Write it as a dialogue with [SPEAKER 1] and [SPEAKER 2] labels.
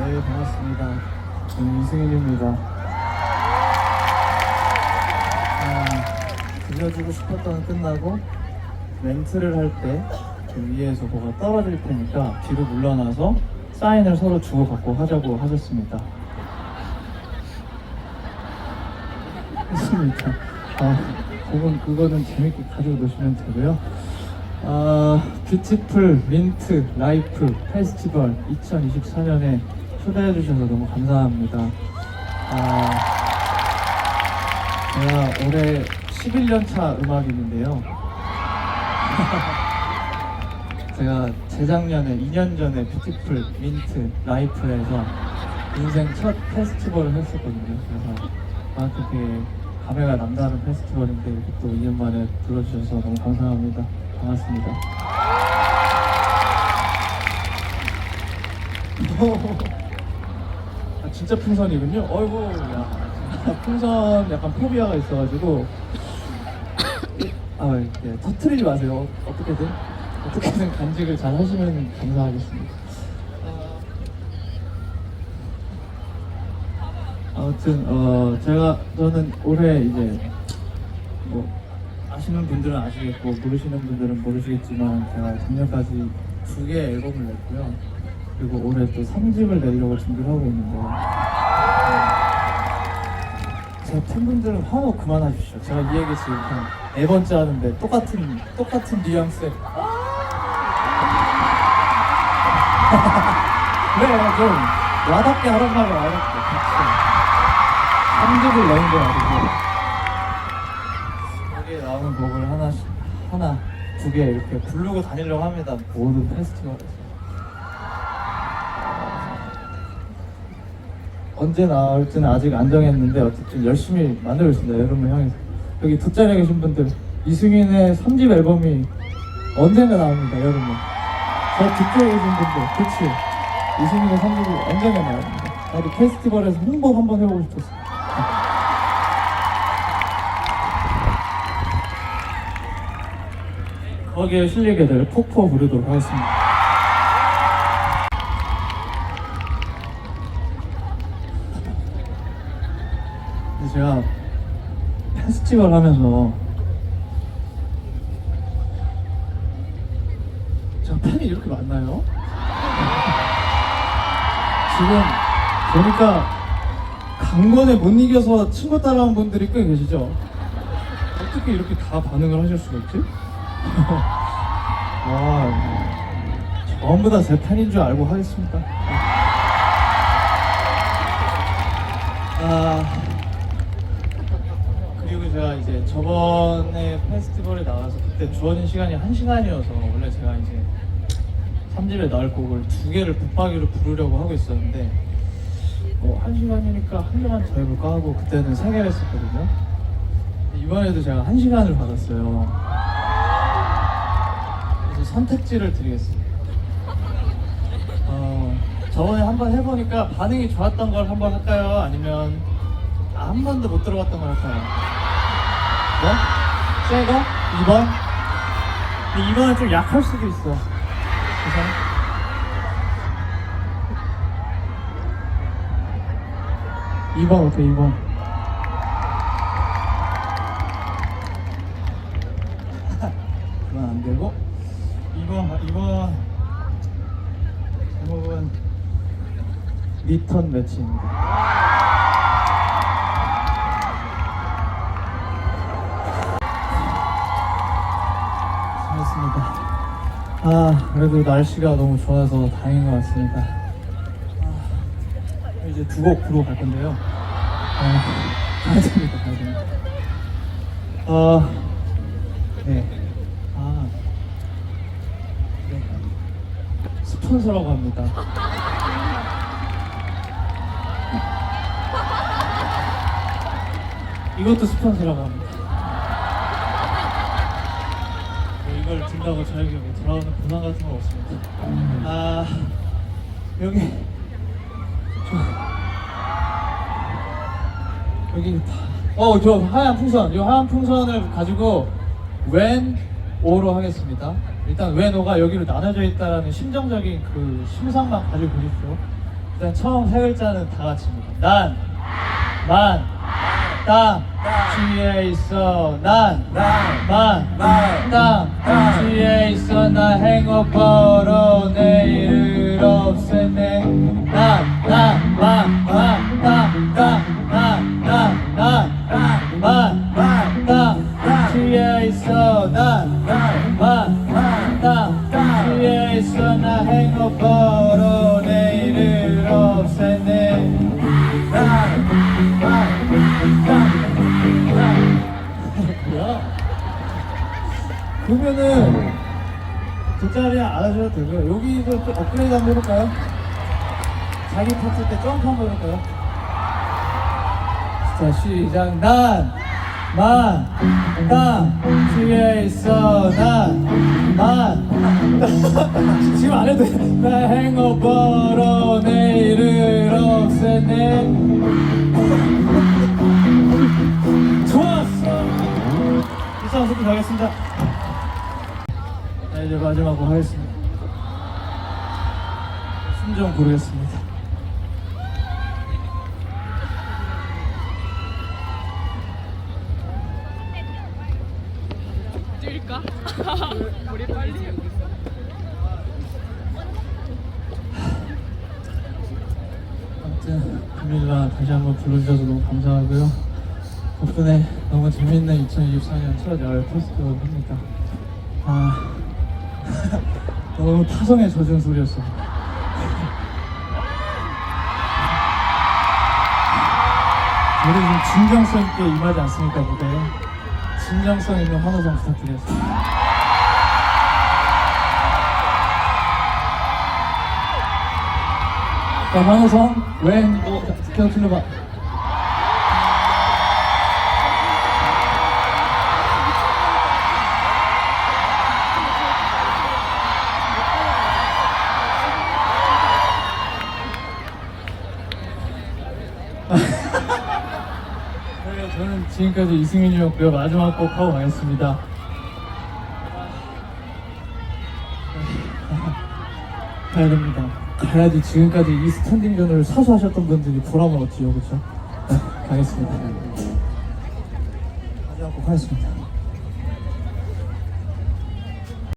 [SPEAKER 1] 네, 반갑습니다. 저는 이승윤입니다. 아, 들려주고 싶었던 건 끝나고 멘트를 할때그 위에서 뭐가 떨어질 테니까 뒤로 물러나서 사인을 서로 주고받고 하자고 하셨습니다. 했습니다. 아, 그건 그거는 재밌게 가지고 노시면 되고요. 아, 뷰티풀 민트 라이프 페스티벌 2024년에 초대해 주셔서 너무 감사합니다. 아, 제가 올해 11년 차 음악인인데요. 제가 재작년에 2년 전에 뷰티풀 민트 라이프에서 인생 첫 페스티벌을 했었거든요. 그래서 아 되게 감회가 남다른 페스티벌인데 또 2년 만에 불러주셔서 너무 감사합니다. 반갑습니다. 아, 진짜 풍선이군요. 어이구, 야. 풍선 약간 포비아가 있어가지고. 아, 네, 터트리지 마세요. 어떻게든. 어떻게든 간직을 잘 하시면 감사하겠습니다. 아무튼, 어, 제가, 저는 올해 이제, 뭐, 아시는 분들은 아시겠고, 모르시는 분들은 모르시겠지만, 제가 작년까지 두 개의 앨범을 냈고요. 그리고 올해 또 3집을 내려고 준비를 하고 있는데, 제 팬분들은 화목 그만하십시오. 제가 이 얘기 지금 한 네 번째 하는데 똑같은 똑같은 뉘앙스에. 그래 좀 와닿게 하란 말이야 와닿게 삼집을 내는 건 아니고. 여기에 나오는 곡을 하나씩 하나 두 개 이렇게 부르고 다니려고 합니다. 모든 페스티벌에서 언제 나올지는 아직 안 정했는데 어쨌든 열심히 만들고 있습니다. 여러분을 향해서 여기 돗자리에 계신 분들 이승윤의 3집 앨범이 언젠가 나옵니다. 여러분 저 뒤쪽에 계신 분들 그치 이승윤의 3집이 언젠가 나옵니다. 나도 페스티벌에서 홍보 한번 해보고 싶었어. 거기에 실리게 될 폭포 부르도록 하겠습니다. 제가 페스티벌 하면서 제가 팬이 이렇게 많나요? 지금 보니까 강건에 못 이겨서 친구 따라온 분들이 꽤 계시죠? 어떻게 이렇게 다 반응을 하실 수가 있지? 와, 전부 다 제 팬인 줄 알고 하겠습니다. 아, 이제 저번에 페스티벌에 나와서 그때 주어진 시간이 한 시간이어서 원래 제가 이제 3집에 나올 곡을 두 개를 붙박이로 부르려고 하고 있었는데 어, 한 시간이니까 한 개만 더 해볼까 하고 그때는 세 개를 했었거든요. 이번에도 제가 한 시간을 받았어요. 그래서 선택지를 드리겠습니다. 어, 저번에 한번 해보니까 반응이 좋았던 걸 한번 할까요? 아니면 아, 한 번도 못 들어봤던 걸 할까요? 뭐? 새 거? 2번? 근데 2번은 좀 약할 수도 있어. 그래서 2번 어때 2번? 그건 안 되고 2번 2번 제목은 리턴 매치입니다. 아 그래도 날씨가 너무 좋아서 다행인 것 같습니다. 아, 이제 두 곡 부르고 갈 건데요. 아, 가야 됩니다, 가야 됩니다. 아, 네. 아, 네. 스폰서라고 합니다. 이것도 스폰서라고 합니다. 네, 이걸 든다고 저에게 뭐 돌아오는 보상 같은 건 없습니다. 아, 여기, 저, 여기 다, 어, 저 하얀 풍선, 이 하얀 풍선을 가지고 웬 오로 하겠습니다. 일단 웬 오가 여기로 나눠져 있다라는 심정적인 그 심상만 가지고 보십시오. 일단 처음 세 글자는 다 같이입니다. 난, 만, 땅, 뒤에 있어. 난,
[SPEAKER 2] 난,
[SPEAKER 1] 만,
[SPEAKER 2] 만,
[SPEAKER 1] 땅,
[SPEAKER 2] 땅.
[SPEAKER 1] 뒤에 있어. 나 행업하러 내일을 없애네. 난, 난, 만, 만, 그러면은 돗자리 안 하셔도 되고요. 여기서 좀 업그레이드 한번 해볼까요? 자기 파트 때 점프 한번 해볼까요? 자 시작 난, 만, 땅, 뒤에 있어 난, 만, 땅. 지금 안 해도 돼. 나 행어버러 내일을 없애네 좋았어 이상 소리 가겠습니다 마지막으로 하겠습니다 숨 좀 고르겠습니다
[SPEAKER 3] 뛸까? 우리 빨리
[SPEAKER 1] 아무튼 금일라 다시 한번 불러주셔서 너무 감사하고요. 덕분에 너무 재밌는 2024년 첫 야외 페스티벌입니다. 아 너무 타성에 젖은 소리였어. 우리 좀 진정성 있게 임하지 않습니까 무대에? 진정성 있는 환호성 부탁드리겠습니다. 자, 환호성 왼, 오, 자, 계속 틀려봐. 지금까지 이승민이었고요. 마지막 곡 하고 가겠습니다. 가야 됩니다. 가야지 지금까지 이 스탠딩 견을 사수하셨던 분들이 보람을 얻지요, 그렇죠? 네, 가겠습니다. 마지막 곡 하겠습니다.